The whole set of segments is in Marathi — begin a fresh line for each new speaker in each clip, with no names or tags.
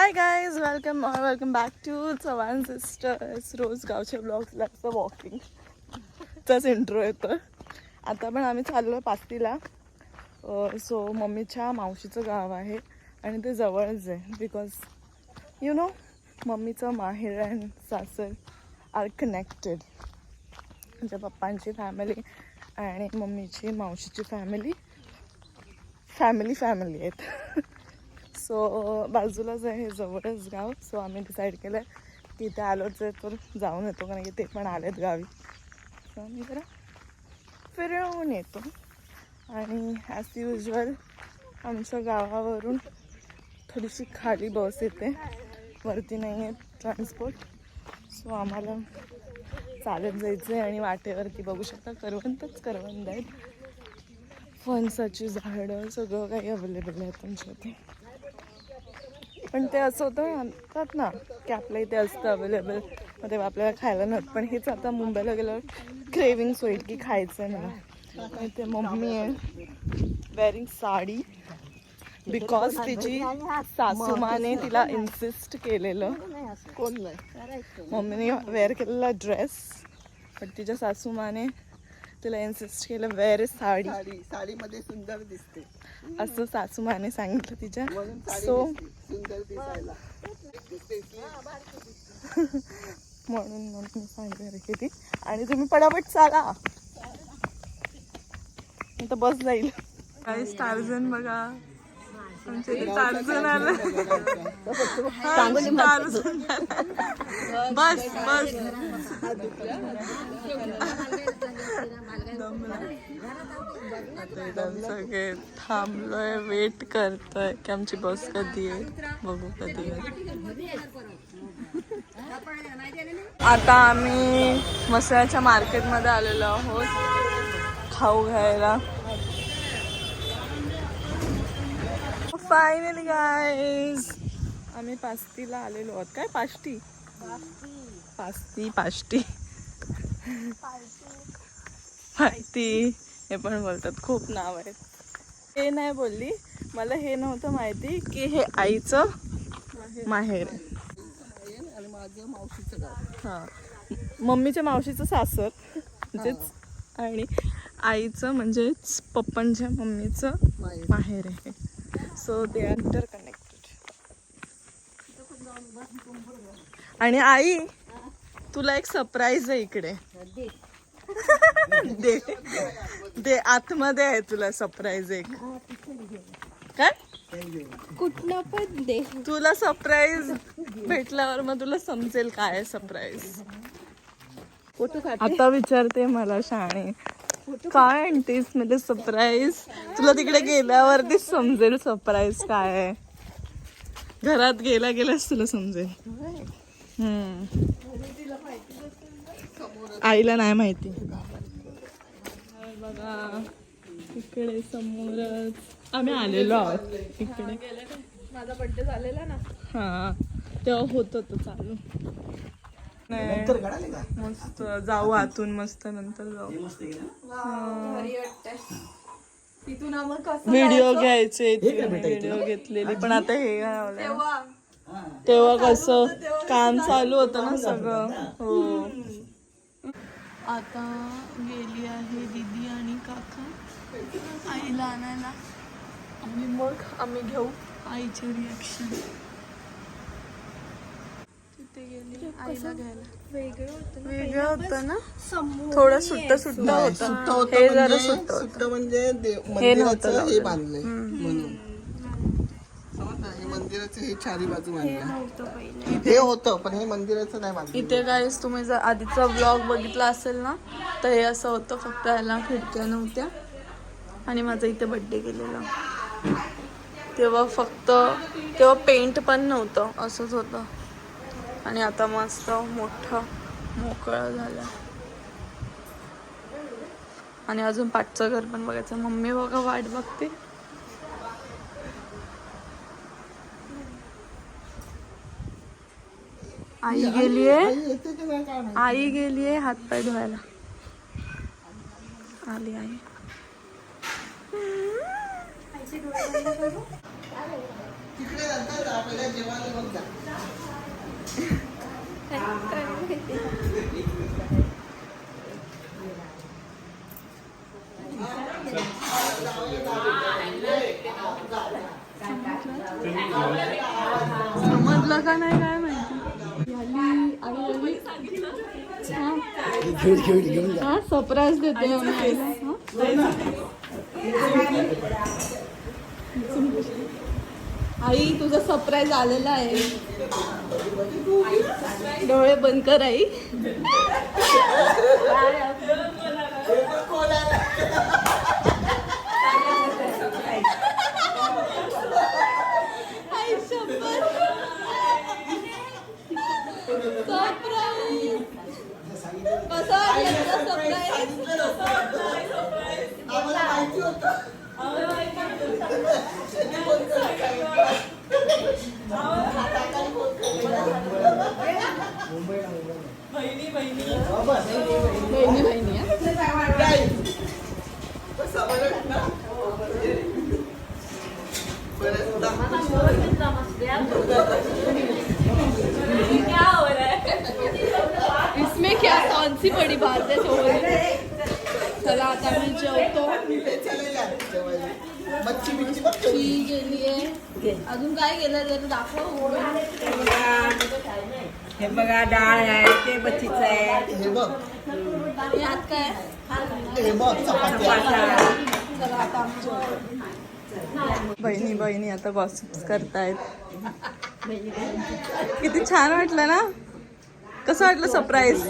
Hi guys welcome welcome back to Chavan sisters रोज गावचे ब्लॉग्सला असं वॉकिंगचाच इंट्रो येतो. आता पण आम्ही चाललो आहे पास्तीला सो मम्मीच्या मावशीचं गाव आहे आणि ते जवळच आहे बिकॉज यु नो मम्मीचं माहेर अँड सासर आर कनेक्टेड म्हणजे पप्पांची फॅमिली आणि मम्मीची मावशीची फॅमिली फॅमिली फॅमिली आहेत. सो बाजूलाच आहे जवळच गाव. सो आम्ही डिसाईड केलं आहे की इथे आलोच आहे तर जाऊन येतो कारण की ते पण आलेत गावी. सो आम्ही जरा फिरवून येतो. आणि ॲज युजल आमच्या गावावरून थोडीशी खाली बस येते. वरती नाही आहे ट्रान्सपोर्ट सो आम्हाला चालत जायचं आहे आणि वाटेवरती बघू शकता करवंतच करवंद आहेत. फणसाची झाडं सगळं काही अवेलेबल आहे तुमच्या इथे. पण ते असं होतं म्हणतात ना की आपल्या इथे असतं अवेलेबल मग तेव्हा आपल्याला खायला नव्हतं. पण हेच आता मुंबईला गेल्यावर क्रेविंग्स होईल की खायचं आहे मला ते मम्मी आहे वेअरिंग साडी. बिकॉज तिची सासूमाने तिला इन्सिस्ट केलेलं.
कोण
मम्मीने वेअर केलेला ड्रेस पण तिच्या सासूमाने तिला इन्सिस्ट केलं वेअर साडी.
साडी साडीमध्ये सुंदर दिसते.
असं सासूमाने सांगितलं तिच्या.
म्हणून साडी
सो.
सुंदर दिसायला.
म्हणून मग मी सांगणार की ती आणि तुम्ही पटापट चाला. आता बस जाईल. काही टार्झन बघा. आमच्या इथे टार्झन आलं. टार्झन आलं. बस बस. सगळे थांबलोय वेट करतोय की आमची बस कधी आहे बघू कधी आहे आता आम्ही मसाल्याच्या मार्केटमध्ये आलेलो आहोत. खाऊ घ्यायला. फायनली गाईज आम्ही पास्तीला आलेलो आहोत. काय पाष्टी पास्ती. पाष्टी माहिती. हे पण बोलतात. खूप नाव आहेत. हे नाही बोलली. मला हे नव्हतं माहिती की हे आईचं माहेर आहे.
आणि माझं मावशीचं गाव
हां. मम्मीच्या मावशीचं सासर. म्हणजेच आणि आईचं म्हणजेच पप्पांच्या मम्मीचं
माहेर.
माहेर आहे. So they are interconnected आणि आई तुला एक सरप्राईज आहे इकडे. दे. दे आतमध्ये आहे तुला सरप्राईज एक. काय?
कुठलं पण दे.
तुला सरप्राईज भेटल्यावर मग तुला समजेल काय सरप्राईज आता विचारते मला शाणे. काय आणतेस म्हणजे सरप्राईज तुला तिकडे गेल्यावरती समजेल सरप्राईज काय आहे. घरात गेला गेलाच तुला समजेल. हम्म. आईला नाही माहिती. बघा इकडे समोरच आम्ही आलेलो आहोत. इकडे.
माझा बर्थडे झालेला ना.
हा तेव्हा होत होतं चालू. नाही मस्त जाऊ आतून मस्त नंतर जाऊ. व्हिडिओ घ्यायचे व्हिडिओ घेतलेली. पण आता हे
तेव्हा.
कसं काम चालू होतं ना सगळं. हो. आता गेली आहे दीदी आणि काका. आईला आणायला आणि मग आम्ही घेऊ. आईचे रिॲक्शन तिथे गेली आईला घ्यायला.
वेगळं होतं
वेगळं होतं ना? थोडं सुट्ट सुट्ट होतं. हे जरा
म्हणजे
सुट्ट होतं.
सुट्ट म्हणजे देव-
हे नव्हतं
मंदिराचं हे
लावलं.
बांधलंय म्हणून. मंदिराचं हे चारी बाजू
पहिले.
हे होतं पण हे मंदिराचं नाही बांधलं.
इथे गाईस तुम्ही जर आधीचा ब्लॉग बघितला असेल ना तर हे असं होतं फक्त ह्याला खिडक्या नव्हत्या. आणि माझा इथे बड्डे गेलेला तेव्हा फक्त तेव्हा पेंट पण नव्हतं असंच होतं. आणि आता मस्त मोठं मोकळं झालं. आणि अजून पाठचं घर पण बघायचं. मम्मी बघा वाट बघते. आई गेलीये.
आई
गेलीये हात पाय धुवायला. आली आई.
तिकडे नंतर जा पहिला जेवायला बघ जा
समजलं का नाही काय माहिती आली आई बोलली हा सरप्राईज देते हा? आई तुझा सरप्राईज आलेला आहे. डोळे बंद कर आई. सरप्राईज
आम्हाला माहिती होतं
बहिणी बहिणी हा?
काय? समजलं ना? बरं, दाखव.
इसमें क्या कौन सी बड़ी बात है छोड़ चला आता मी जेवतो
हे. मच्छी.
ती गेलीये अजून काय गेलं तर दाखव
हे बघा डाळ आहे ते बच्चीचं आहे
हे बघ
यात काय
हे बघ चपाती आहे.
चपात्या.
चला आता आम्ही जेवतो. बहिणी बहिणी आता गॉसिप्स करतायत किती छान वाटलं ना कसं वाटलं सरप्राईज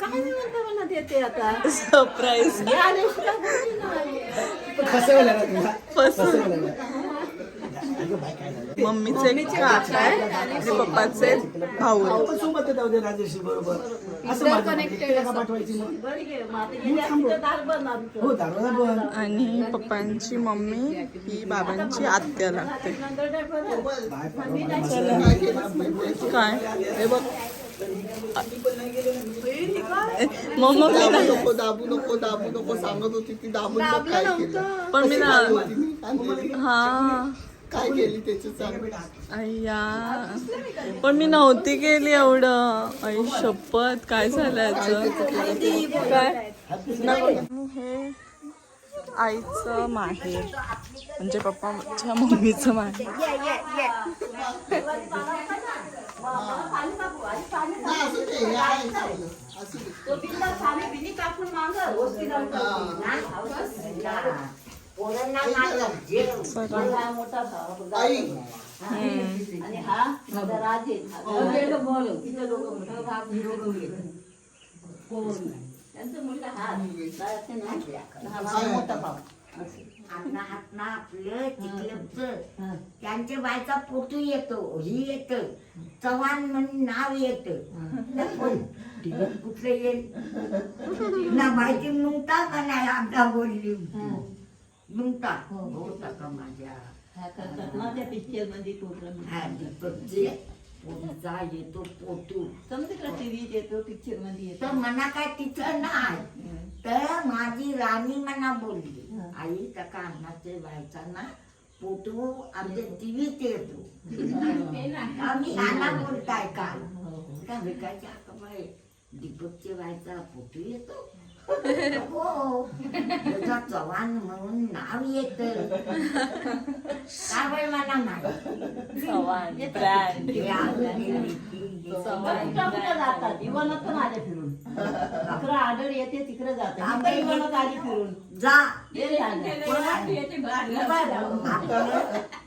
काय नाही म्हणता म्हणा देते आता
सरप्राईज मम्मीचे काका आहे आणि पप्पाचे भाऊ आहे.
सोबत जाऊ दे राजेश बरोबर. असं माझं का पाठवायची मग. हो
आणि पप्पांची मम्मी ही बाबांची आत्या लागते. काय?
हे बघ.
मी
दाबू
नाही
नको दाबू नको दाबू नको. सांगत होती ती दाबून बघ काय केलं.
पण मी ना. हा.
काय केली त्याची सांग
अय्या. पण मी नव्हती केली एवढं. आई शपथ. काय झालं याचं? काय? हे आईचं माहेर. म्हणजे पप्पाच्या मम्मीचं माहेर.
असू दे, हे
त्यांच्या बायचा पोटू येतो ही येत. चव्हाण म्हणून नाव येत. कुठलं येईल? ना माहिती नुंगता का नाही आमदा बोलली? नुंगता होता का माझ्या
पिक्चरमध्ये प्रोग्राम
हा, पोटचा येतो पोटू
समजा टीव्हीत येतो पिक्चरमध्ये येतो
तर मना काय तिथं नाही तर माझी राणी मना बोलली आई तका अन्नाचे व्हायचा ना पोटू आमच्या टीव्हीत येतो आम्ही नाना बोलताय का का विकायच्या दीपकचे व्हायचा पोटू येतो हो. त्याचा चव्हाण म्हणून नाव येत. काय मला हे आपल्या
जातात इवानात पण आले फिरून अकरा आडळ येते. तिकडे जातात आली फिरून
जा.
हे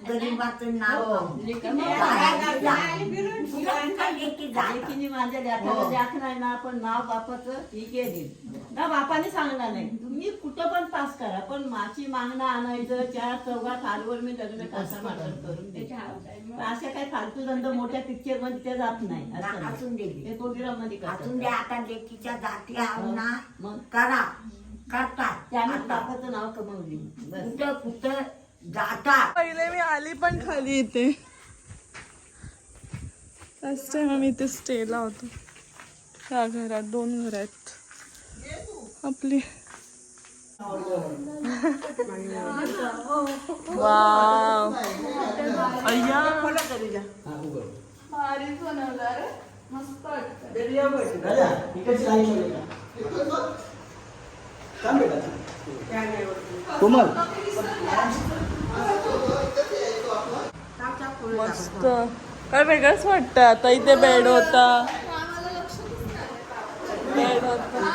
गरीबाचं नाव.
लेकीने माझ्या लेकराला लेक नाही ना पण नाव बापाचं ही केली ना बापाने सांगणार नाही. तुम्ही कुठं पण पास करा पण माची मागणं आणायचं चार चौघात आलवर मी लग्न करून अशा काही फालतू धंदा मोठ्या पिक्चरमध्ये ते जात नाही. असं नाही.
असून दे.
हे प्रोग्राममध्ये
असून दे
करतात.
आता लेकीच्या जाती आहो ना.
मग?
करा. करतात.
त्याने बापाचं नाव कमवली.
कुठं कुठं जातात.
पहिले मी आली पण खाली इथे. फर्स्ट टाइम आम्ही इथे स्टेला होतो. त्या घरात दोन घर आहेत आपली. वाव. अय्या.
कोमल?
मस्त. काय वेगळंच वाटतं आता. इथे बेड होता. बेड होता.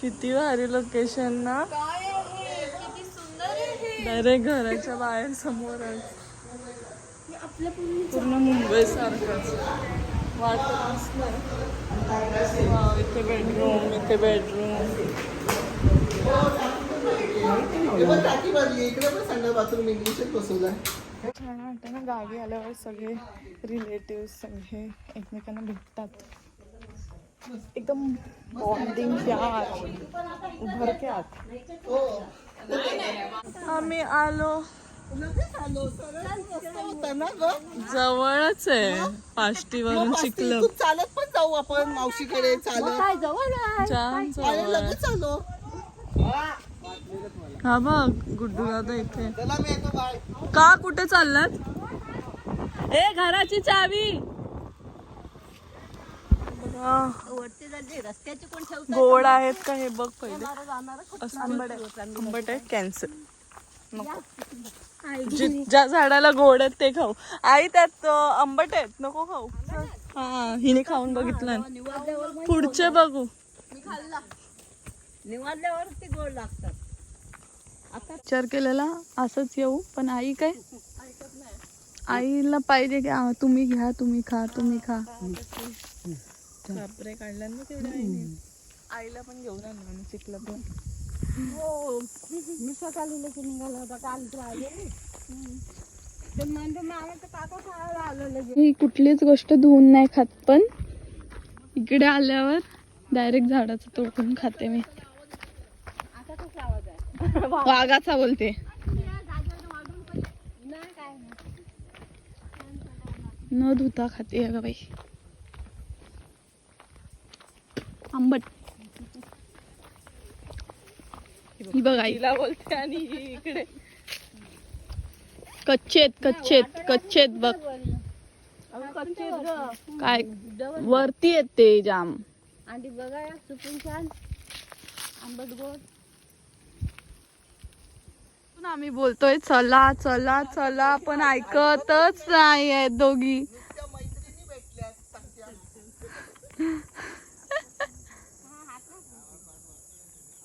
किती भारी लोकेशन ना. डायरेक्ट घराच्या बाहेर समोरच. पूर्ण मुंबई सारखंच. वाटत वाव इथे बेडरूम इथे बेडरूम छान वाटतं ना गावी आल्यावर सगळे रिलेटिव्ह सगळे एकमेकांना भेटतात. एकदम बॉन्डिंग प्यार उभर आत आम्ही आलो.
होता ना ग
जवळच आहे. पाष्टीवरून शिकलो.
इथून चालत पण जाऊ आपण मावशीकडे चालत.
छान जवळ
आणि
आहे.
लगेच आलो.
हा बघ गुड्डू दादा इथे.
चला मी येतो बाय.
का कुठे चाललात? ए घराची चावी. बघा,
वरती जाते रस्त्याचे कोण ठेवतात
गोड आहेत का हे बघ पहिले. असं आंबट आहे. आंबट आहे. कॅन्सर नको. जि- ज्या झाडाला गोड आहेत ते खाऊ. आई त्यात अं, आंबट आहेत. नको खाऊ. हा हिने खाऊन बघितलं. पुढचे बघू.
निवारल्यावरती गोड लागतात.
विचार केलेला असंच येऊ. पण आई काय? आईला पाहिजे की "आ, तुम्ही घ्या तुम्ही खा तुम्ही खा. कापरे काढल्या ना तेवढ्या आईने. आईला पण घेऊन आम्ही चिखला पण.
मी सकाळी लगे निघाला होता काल तर म्हणजे मामा तर काका खायला आलो लगे
ही कुठलीच गोष्ट धुवून नाही खात पण इकडे आल्यावर डायरेक्ट झाडाचं तोडून खाते मी. वाघाचा बोलते. न धुता खाते अगं बाई. आंबट. ही बघ आईला बोलते आणि इकडे. कच्चेत कच्चेत कच्चेत बघ. काय? वरती येते जाम.
आणि बघा सुपून छान. आंबट गोड.
आम्ही बोलतोय चला चला चला पण ऐकतच नाही आहेत दोघी.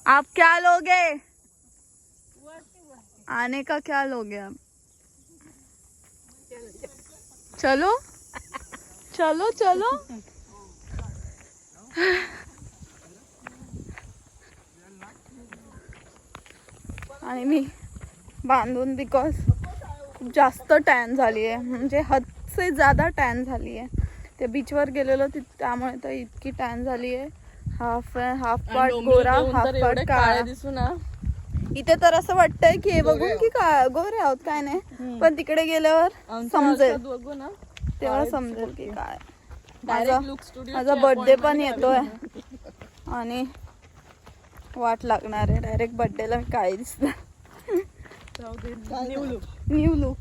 आप क्या लोगे? आने का क्या लोगे आप? चलो। चलो चलो। आणि मी बांधून बिकॉज खूप जास्त टॅन झाली आहे म्हणजे हदसे जादा टॅन झाली आहे ते बीचवर गेलेलो ति त्यामुळे तर इतकी टॅन झाली आहे हाफ हाफ पार्ट गोरा हाफ पार्ट काळा. इथे तर असं वाटतंय की हे बघून की का गोरे आहोत काय नाही. पण तिकडे गेल्यावर समजेल. तेव्हा समजेल की काय. माझा माझा बर्थडे पण येतोय. आणि वाट लागणार आहे. डायरेक्ट बर्थडेला काय दिसणार न्यू लुक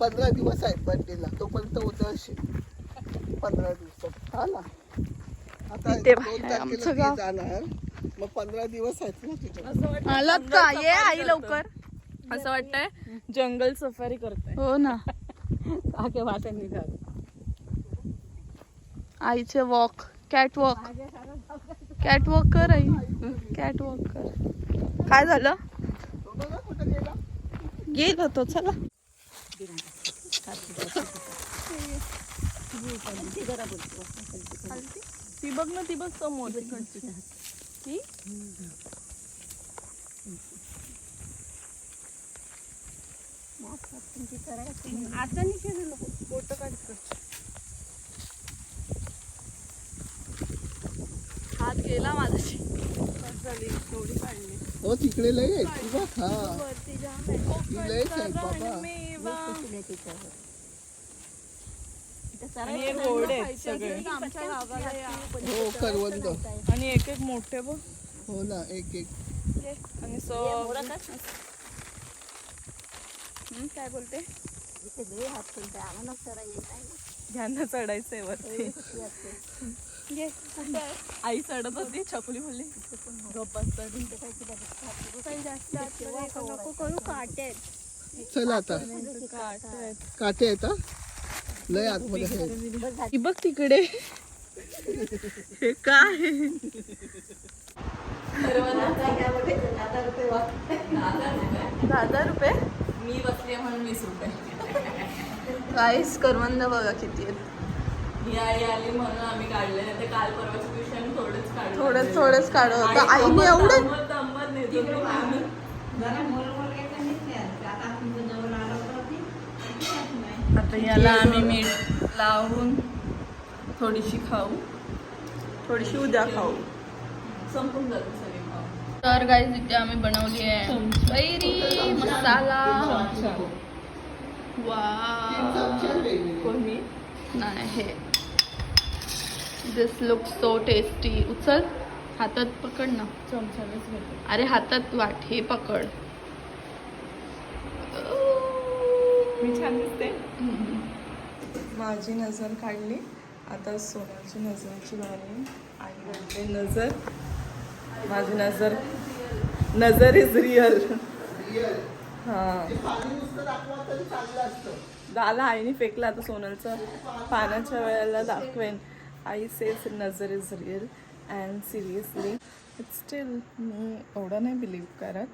पंधरा दिवस आहेत बर्थडेला तोपर्यंत होतं असेल पंधरा दिवसात. हा ना आता
इथे आमचं
ती
गाव.
जाणार. मग पंधरा दिवस आहेत ना तिथे.
का ये आई लवकर. असं वाटतंय जंगल सफारी करते हो ना.
आके वाटत निघाल.
आईचे walk cat walk cat walk कर आई. कॅट वॉक कर. काय झालं?
तो बघा कुठं गेला
गेला तो चला ती बघ ना ती बघ समोर तिकडची. ती?
आता नाही केलं
फोटो काढ. हात गेला माझ्याशी. झाली एवढी काढली.
हो तिकडे लय आहेत ती बघ हा.
वरती जाम आहे.
ती लयच आहेत बाबा.
मेवा. आणि हे घोडे आहेत सगळे.
आमच्या गावाला या.
हो करवंद.
आणि एक एक मोठे बघ.
हो ना एक एक.
आणि सो हम्म, काय बोलते? चढायचंय वरती.
घे, आहे?
आई चढत होती छकुली बोलली.
पण जास्त आतमध्ये असं नको करू काटे आहेत.
चल आता.
काट आहेत.
काटे आहेत हा? लय आतमध्ये आहेत.
ही बघ तिकडे. हे काय? दहा रुपये? मी बसली म्हणून वीस रुपये. काहीच करवंद बघा किती आहेत.
ही आई आली म्हणून आम्ही काढले नाही काल आम्ही थोडेच काढले.
थोडं थोडंच काढत होतं. आईने एवढं
जरा घेतलं नाही आता तुमचं जवळ आलं होतं ती
आता याला आम्ही मीठ लावून थोडीशी खाऊ. थोडीशी उद्या खाऊ.
संपून जातो सगळे खाऊ.
तर गाईज इथे आम्ही बनवली आहे कैरी मसाला. वा
कोणी?
नाही हे. दिस लुक सो टेस्टी उचल. हातात पकड ना.
चमच्यानेच घेतो
अरे हातात वाट. हे पकड.
मी छान दिसते.
माझी नजर काढली. आता सोनाची नजरची बारी आई काढते नजर माझी नजर नजर इज रिअल हां. दाला आईने फेकला आता सोनलचं. पाण्याच्या वेळेला दाखवेन. आई सेस नजर is real and seriously it still मी एवढं नाही बिलीव करत.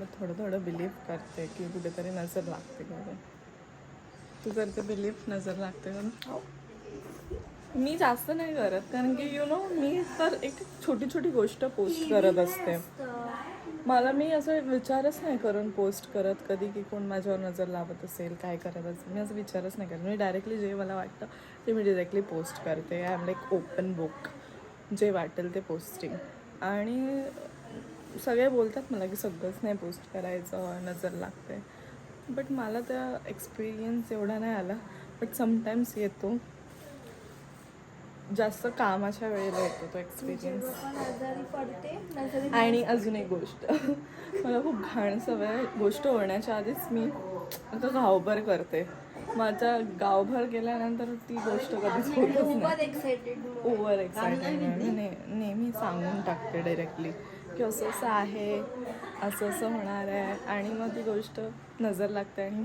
मी थोडं थोडं बिलीव करते की कुठेतरी नजर लागते का तू करते बिलीव नजर लागते का मी जास्त नाही करत कारण की यु नो मी तर एक छोटी छोटी गोष्ट पोस्ट करत असते. मला मी असं विचारच नाही करून पोस्ट करत कधी की कोण माझ्यावर नजर लावत असेल काय करत असेल. मी असं विचारच नाही करत. मी डायरेक्टली जे मला वाटतं ते मी डिरेक्टली पोस्ट करते. I am like open book जे वाटेल ते पोस्टिंग आणि सगळे बोलतात मला की सगळंच नाही पोस्ट करायचं नजर लागते. बट मला त्या एक्सपिरियन्स एवढा नाही आला. बट समटाईम्स येतो. जास्त कामाच्या वेळेला येतो तो एक्सपिरियन्स आणि अजून एक गोष्ट. मला खूप घाण सवय गोष्ट होण्याच्या आधीच मी आता गावभर करते. माझा गावभर केल्यानंतर ती गोष्ट कधीच होतच
ओव्हर
नाही. ओव्हर एक्साइटेड नेहमी सांगून टाकते डायरेक्टली की असं असं आहे असं असं होणार आहे आणि मग ती गोष्ट नजर लागते आणि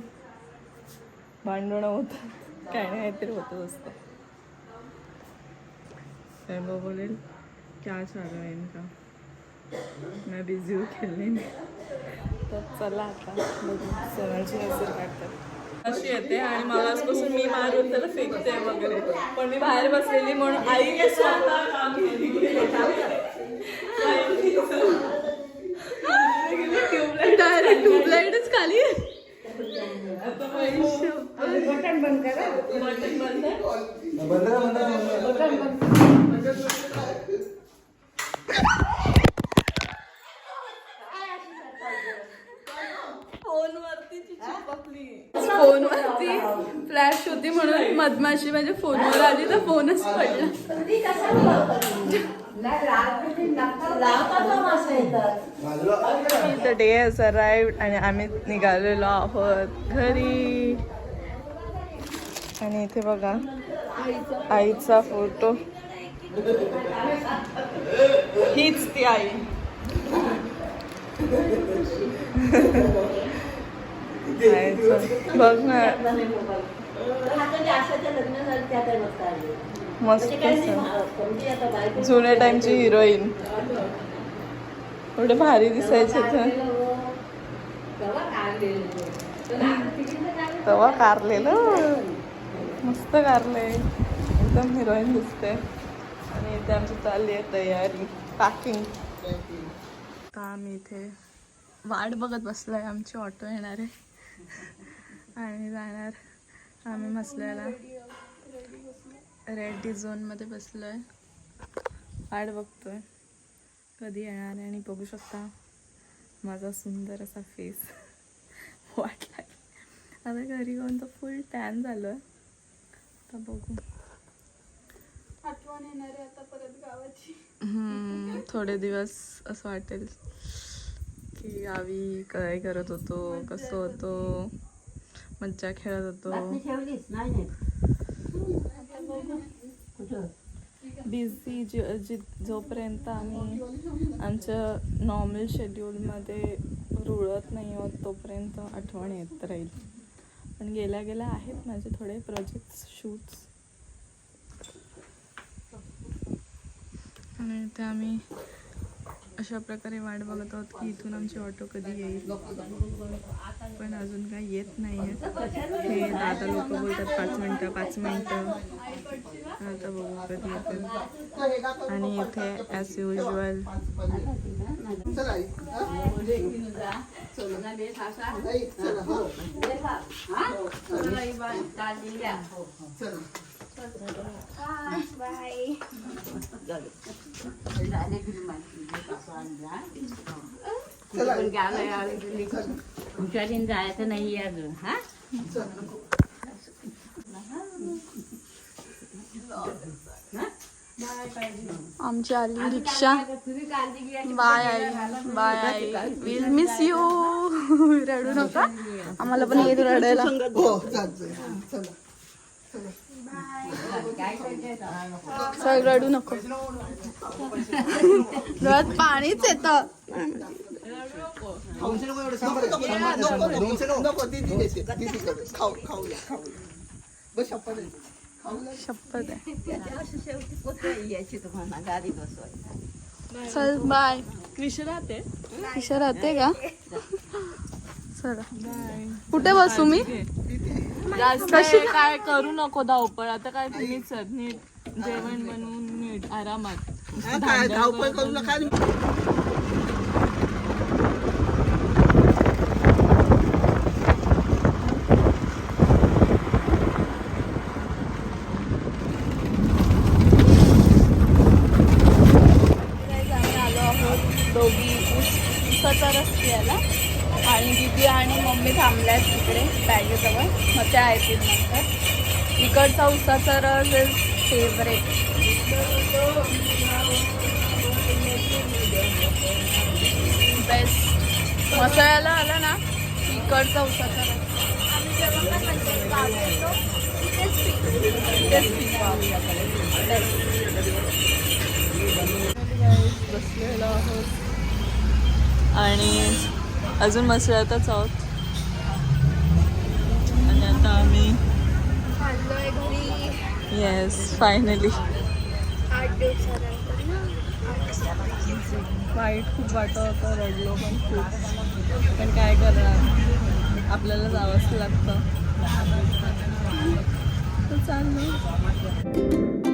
भांडणं होतं काही नाही काहीतरी होतच असतं. वो बोलेल? क्या चालू आहे का इनका? मैं बिझी हूँ खेळणे तर चला आता बघू. सोनाची नजर काढतात. अशी येते आणि मला असपासून मी मारून त्याला फेकते वगैरे. पण मी बाहेर बसलेली म्हणून आई स्वतः काम ट्यूबलाईट डायरेक्ट ट्यूबलाईटच खाली बटन बंद बटन बंद आहे फोनवरती ती चिपकली फोनवरती फ्लॅश होती म्हणून मधमाशी माझ्या फोनवर आली तर फोनच पडला. द डे हॅज अराइव्ड आणि आम्ही निघालेलो आहोत घरी. आणि इथे बघा आईचा फोटो. हीच ती आई. आईचं. बघ ना मस्त
म्हणजे
जुन्या टाइमची हिरोईन एवढे भारी दिसायचे तर.
काढलेलं
तेव्हा कारलेलं मस्त कारले. एकदम हिरोईन दिसते. आणि इथे आमची चालली आहे तयारी. पॅकिंग आम्ही इथे वाट बघत बसलोय. आमची ऑटो येणार आहे. आणि जाणार. आम्ही मसल्याला रेडी झोनमध्ये बसलोय. वाट बघतोय. कधी येणार आहे आणि बघू शकता माझा सुंदर असा फेस वाटला आता घरी येऊन तर फुल टॅन झालं तर आता बघू.
आठवण येणार आहे आता परत गावाची.
हम्म, थोडे दिवस असं वाटेल की गावी काय करत होतो कसं होतो मज्जा खेळत होतो
बातमी ठेवलीस नाही नाही कुठं
बिझी जे जि जोपर्यंत आम्ही आमच्या नॉर्मल शेड्यूलमध्ये रुळत नाही आहोत तोपर्यंत आठवण येत राहील. पण गेल्या गेल्या आहेत माझे थोडे प्रोजेक्ट्स शूट्स आणि ते आम्ही अशा प्रकारे वाट बघत आहोत की इथून आमची ऑटो कधी येईल. पण अजून काही येत नाही आहे हे दादा लोक बोलतात पाच मिनटं पाच मिनटं. आता बघू कधी येतील. आणि इथे ॲज युजल
चला तुमच्या हा?
हुशारीन जायचं नाही अजून हा
आमची आली रिक्षा. बाय आई बाय आई. विल मिस यू रडू नका. आम्हाला पण येत रडायला.
हो, चल
रडू नको. डोळ्यात पाणीच येतं. शपथ आहे. चल बाय विषय राहते राहते का? चला. कुठे बसू मी? जास्त काय करू नको धावपळ आता काय तुम्हीच नीट जेवण बनवून नीट आरामात.
काय धावपळ करू नका आणि
आम्ही आलो आहोत दोघी ऊस उसाचा रस प्यायला आणि दिदी आणि मम्मी थांबल्यात तिकडे बॅगेजवळ. मग त्या येतील नंतर. इकडचा उसाचा रस इज फेवरेट बेस्ट मसाल्याला आला ना इकडचा उसाचा. बसलेलो आहोत. आणि अजून बसल्यातच आहोत. आणि आता आम्ही
घरी.
येस फायनली वाईट खूप वाटत होतं रडलो पण खूप. पण काय करणार? आपल्याला जावंच लागतं. तर चाललं